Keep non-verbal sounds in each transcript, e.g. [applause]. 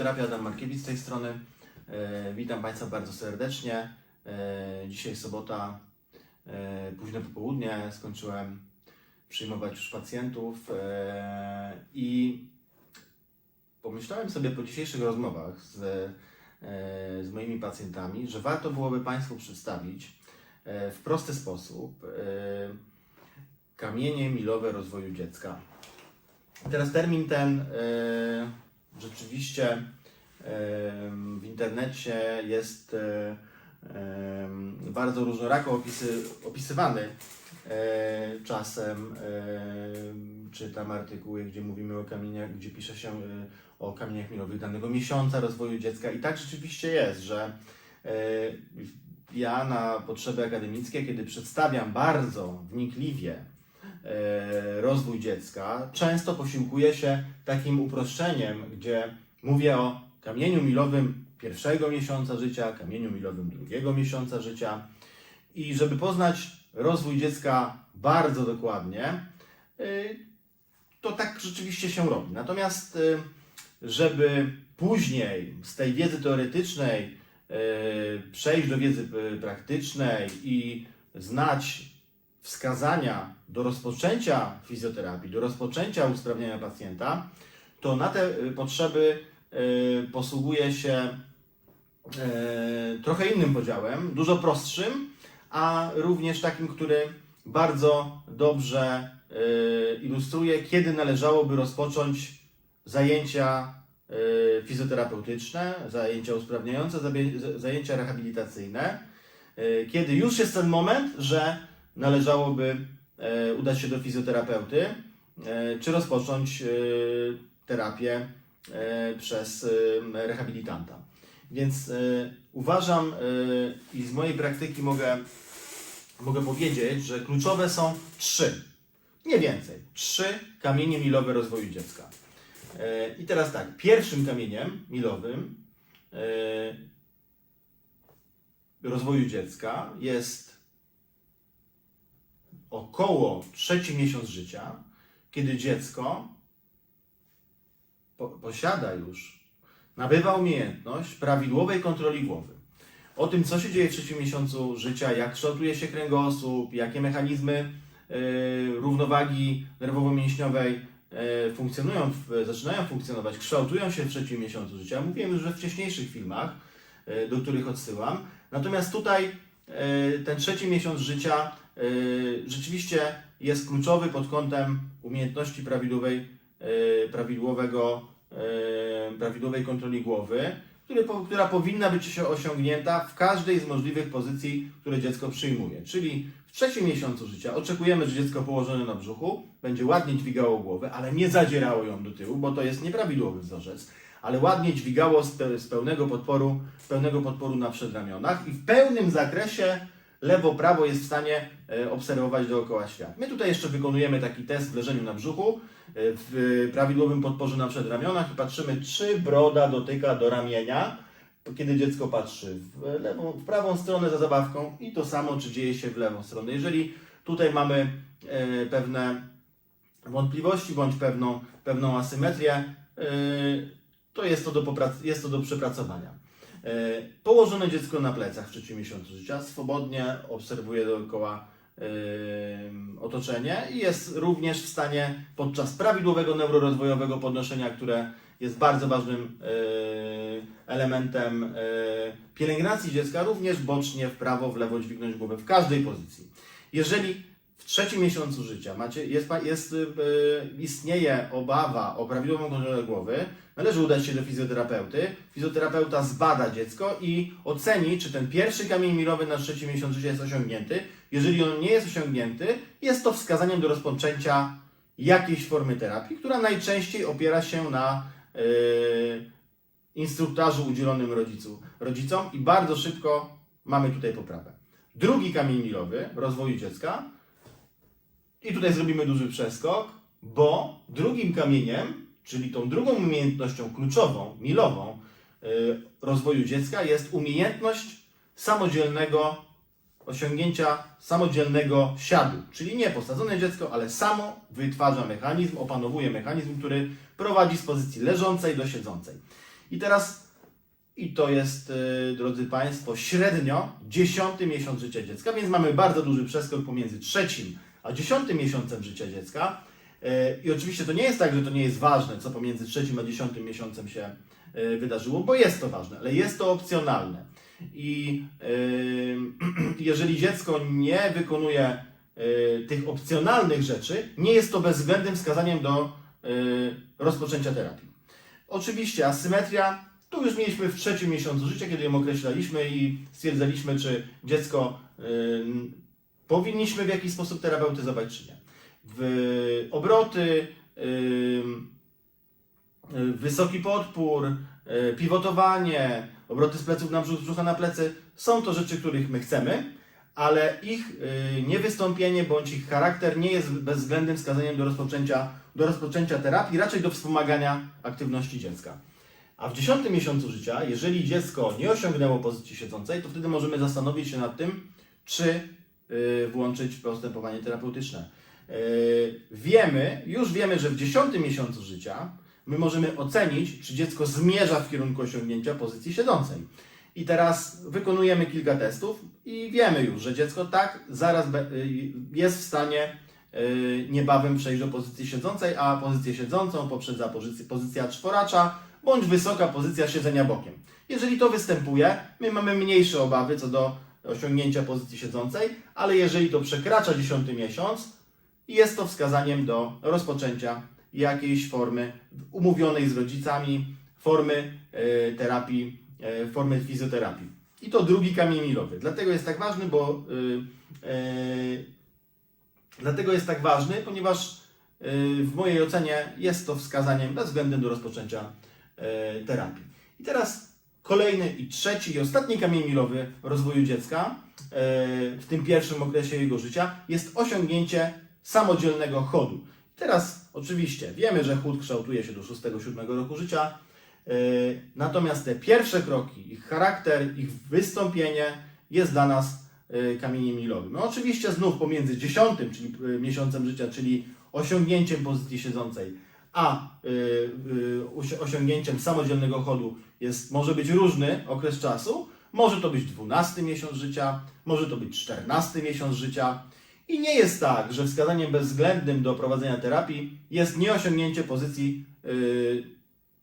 Fizjoterapia Adam Markiewicz z tej strony. E, witam Państwa bardzo serdecznie. E, dzisiaj sobota, e, późne popołudnie. Skończyłem przyjmować już pacjentów i pomyślałem sobie po dzisiejszych rozmowach z, z moimi pacjentami, że warto byłoby Państwu przedstawić w prosty sposób kamienie milowe rozwoju dziecka. Teraz termin ten rzeczywiście w internecie jest e, bardzo różnorako opisy, opisywany. E, czasem e, czytam artykuły, gdzie mówimy o kamieniach, gdzie pisze się o kamieniach milowych danego miesiąca rozwoju dziecka i tak rzeczywiście jest, że ja na potrzeby akademickie, kiedy przedstawiam bardzo wnikliwie rozwój dziecka, często posiłkuję się takim uproszczeniem, gdzie mówię o kamieniu milowym pierwszego miesiąca życia, kamieniu milowym drugiego miesiąca życia. I żeby poznać rozwój dziecka bardzo dokładnie, y, to tak rzeczywiście się robi. Natomiast, y, żeby później z tej wiedzy teoretycznej y, przejść do wiedzy praktycznej i znać wskazania do rozpoczęcia fizjoterapii, do rozpoczęcia usprawniania pacjenta, to na te y, potrzeby y, posługuje się y, trochę innym podziałem, dużo prostszym, a również takim, który bardzo dobrze ilustruje, kiedy należałoby rozpocząć zajęcia fizjoterapeutyczne, zajęcia usprawniające, zajęcia rehabilitacyjne, kiedy już jest ten moment, że należałoby e, udać się do fizjoterapeuty, e, czy rozpocząć e, terapię przez rehabilitanta. Więc uważam i z mojej praktyki mogę, mogę powiedzieć, że kluczowe są trzy, nie więcej, trzy kamienie milowe rozwoju dziecka. I teraz tak, pierwszym kamieniem milowym rozwoju dziecka jest około trzeci miesiąc życia, kiedy dziecko po, posiada już, nabywa umiejętność prawidłowej kontroli głowy. O tym, co się dzieje w trzecim miesiącu życia, jak kształtuje się kręgosłup, jakie mechanizmy y, równowagi nerwowo-mięśniowej y, funkcjonują, w, zaczynają funkcjonować, kształtują się w trzecim miesiącu życia. Mówiłem już we wcześniejszych filmach, y, do których odsyłam. Natomiast tutaj y, ten trzeci miesiąc życia rzeczywiście jest kluczowy pod kątem umiejętności prawidłowej, y, prawidłowego, y, prawidłowej kontroli głowy, która powinna być osiągnięta w każdej z możliwych pozycji, które dziecko przyjmuje. Czyli w trzecim miesiącu życia oczekujemy, że dziecko położone na brzuchu będzie ładnie dźwigało głowę, ale nie zadzierało ją do tyłu, bo to jest nieprawidłowy wzorzec, ale ładnie dźwigało z, pe- z pełnego, podporu, pełnego podporu na przedramionach i w pełnym zakresie lewo-prawo jest w stanie e, obserwować dookoła świat. My tutaj jeszcze wykonujemy taki test w leżeniu na brzuchu, e, w prawidłowym podporze na przedramionach i patrzymy, czy broda dotyka do ramienia, kiedy dziecko patrzy w, lewą, w prawą stronę za zabawką i to samo, czy dzieje się w lewą stronę. Jeżeli tutaj mamy e, pewne wątpliwości bądź pewną, pewną asymetrię, to jest to do, jest to do przepracowania. E, Położone dziecko na plecach w trzecim miesiącu życia swobodnie obserwuje dookoła e, otoczenie i jest również w stanie podczas prawidłowego neurorozwojowego podnoszenia, które jest bardzo ważnym e, elementem pielęgnacji dziecka, również bocznie w prawo, w lewo dźwignąć głowę w każdej pozycji. Jeżeli w trzecim miesiącu życia macie, jest, jest, e, istnieje obawa o prawidłową kontrolę głowy, należy udać się do fizjoterapeuty. Fizjoterapeuta zbada dziecko i oceni, czy ten pierwszy kamień milowy na trzeci miesiąc życia jest osiągnięty. Jeżeli on nie jest osiągnięty, jest to wskazaniem do rozpoczęcia jakiejś formy terapii, która najczęściej opiera się na yy, instruktażu udzielonym rodzicu, rodzicom i bardzo szybko mamy tutaj poprawę. Drugi kamień milowy rozwoju dziecka i tutaj zrobimy duży przeskok, bo drugim kamieniem, czyli tą drugą umiejętnością kluczową, milową y, rozwoju dziecka jest umiejętność samodzielnego osiągnięcia samodzielnego siadu, czyli nie posadzone dziecko, ale samo wytwarza mechanizm, opanowuje mechanizm, który prowadzi z pozycji leżącej do siedzącej. I teraz, i to jest, y, drodzy Państwo, średnio dziesiąty miesiąc życia dziecka, więc mamy bardzo duży przeskok pomiędzy trzecim a dziesiątym miesiącem życia dziecka. Y, I oczywiście to nie jest tak, że to nie jest ważne, co pomiędzy trzecim a dziesiątym miesiącem się y, wydarzyło, bo jest to ważne, ale jest to opcjonalne. I y, [clears throat] jeżeli dziecko nie wykonuje tych opcjonalnych rzeczy, nie jest to bezwzględnym wskazaniem do rozpoczęcia terapii. Oczywiście asymetria, tu już mieliśmy w trzecim miesiącu życia, kiedy ją określaliśmy i stwierdzaliśmy, czy dziecko powinniśmy w jakiś sposób terapeutyzować, czy nie. W obroty, wysoki podpór, y, pivotowanie, obroty z pleców na brzuch, z brzucha na plecy, są to rzeczy, których my chcemy, ale ich y, niewystąpienie bądź ich charakter nie jest bezwzględnym wskazaniem do rozpoczęcia, do rozpoczęcia terapii, raczej do wspomagania aktywności dziecka. A w dziesiątym miesiącu życia, jeżeli dziecko nie osiągnęło pozycji siedzącej, to wtedy możemy zastanowić się nad tym, czy włączyć postępowanie terapeutyczne. Y, Wiemy, już wiemy, że w dziesiątym miesiącu życia my możemy ocenić, czy dziecko zmierza w kierunku osiągnięcia pozycji siedzącej. I teraz wykonujemy kilka testów i wiemy już, że dziecko tak zaraz y, jest w stanie y, niebawem przejść do pozycji siedzącej, a pozycję siedzącą poprzedza pozycja czworacza bądź wysoka pozycja siedzenia bokiem. Jeżeli to występuje, my mamy mniejsze obawy co do osiągnięcia pozycji siedzącej, ale jeżeli to przekracza dziesiąty miesiąc, jest to wskazaniem do rozpoczęcia jakiejś formy umówionej z rodzicami, formy e, terapii, e, formy fizjoterapii. I to drugi kamień milowy. Dlatego jest tak ważny, bo e, dlatego jest tak ważny, ponieważ e, w mojej ocenie jest to wskazaniem bezwzględnym do rozpoczęcia e, terapii. I teraz kolejny i trzeci i ostatni kamień milowy rozwoju dziecka e, w tym pierwszym okresie jego życia jest osiągnięcie samodzielnego chodu. Teraz oczywiście wiemy, że chód kształtuje się do 6-7 roku życia, e, natomiast te pierwsze kroki, ich charakter, ich wystąpienie jest dla nas e, kamieniem milowym. No oczywiście znów pomiędzy 10, czyli miesiącem życia, czyli osiągnięciem pozycji siedzącej, a y, y, osi- osiągnięciem samodzielnego chodu jest, może być różny okres czasu. Może to być 12 miesiąc życia, może to być 14 miesiąc życia. I nie jest tak, że wskazaniem bezwzględnym do prowadzenia terapii jest nieosiągnięcie pozycji y,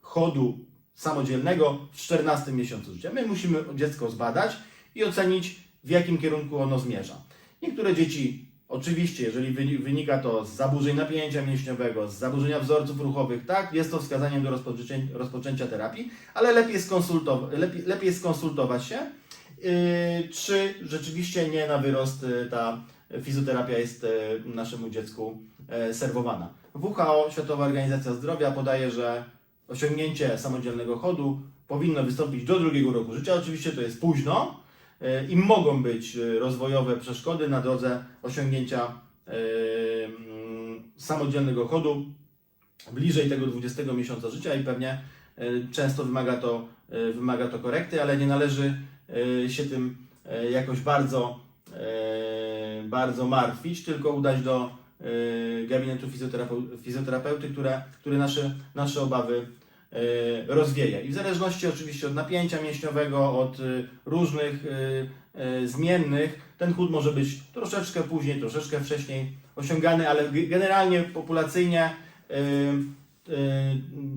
chodu samodzielnego w 14 miesiącu życia. My musimy dziecko zbadać i ocenić, w jakim kierunku ono zmierza. Niektóre dzieci, oczywiście, jeżeli wyni- wynika to z zaburzeń napięcia mięśniowego, z zaburzenia wzorców ruchowych, tak, jest to wskazaniem do rozpoczęcia, terapii, ale lepiej, skonsultow- lepiej, lepiej skonsultować się, yy, czy rzeczywiście nie na wyrost yy, ta fizjoterapia jest yy, naszemu dziecku yy, serwowana. WHO, Światowa Organizacja Zdrowia, podaje, że osiągnięcie samodzielnego chodu powinno wystąpić do drugiego roku życia. Oczywiście to jest późno i mogą być yy, rozwojowe przeszkody na drodze osiągnięcia yy, mm, samodzielnego chodu bliżej tego 20 miesiąca życia i pewnie często wymaga to, wymaga to korekty, ale nie należy się tym jakoś bardzo, bardzo martwić, tylko udać do gabinetu fizjoterapeu- fizjoterapeuty, które, który nasze, nasze obawy rozwieje. I w zależności oczywiście od napięcia mięśniowego, od yy, różnych yy, zmiennych, ten chód może być troszeczkę później, troszeczkę wcześniej osiągany, ale ge- generalnie populacyjnie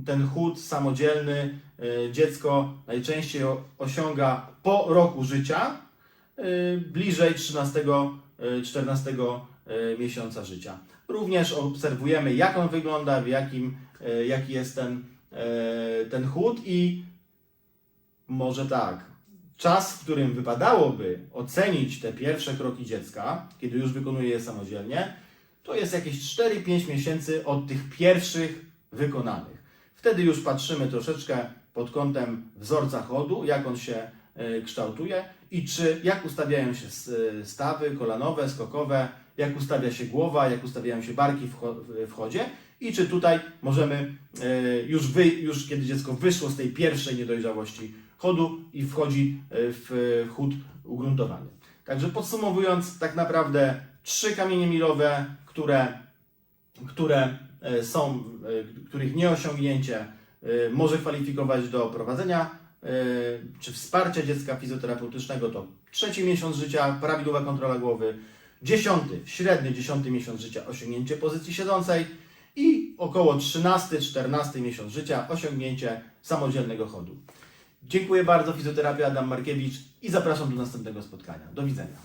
ten chód samodzielny dziecko najczęściej osiąga po roku życia, bliżej 13-14 miesiąca życia. Również obserwujemy, jak on wygląda, w jakim, jaki jest ten, ten chód i może tak, czas, w którym wypadałoby ocenić te pierwsze kroki dziecka, kiedy już wykonuje je samodzielnie, to jest jakieś 4-5 miesięcy od tych pierwszych wykonanych. Wtedy już patrzymy troszeczkę pod kątem wzorca chodu, jak on się e, kształtuje i czy, jak ustawiają się e, stawy kolanowe, skokowe, jak ustawia się głowa, jak ustawiają się barki w chodzie i czy tutaj możemy e, już, wy, już kiedy dziecko wyszło z tej pierwszej niedojrzałości chodu i wchodzi e, w chód ugruntowany. Także podsumowując, tak naprawdę trzy kamienie milowe, które, które e, są, których nieosiągnięcie może kwalifikować do prowadzenia czy wsparcia dziecka fizjoterapeutycznego to trzeci miesiąc życia, prawidłowa kontrola głowy, dziesiąty, średni dziesiąty miesiąc życia, osiągnięcie pozycji siedzącej i około 13-14 miesiąc życia osiągnięcie samodzielnego chodu. Dziękuję bardzo, fizjoterapia Adam Markiewicz i zapraszam do następnego spotkania. Do widzenia.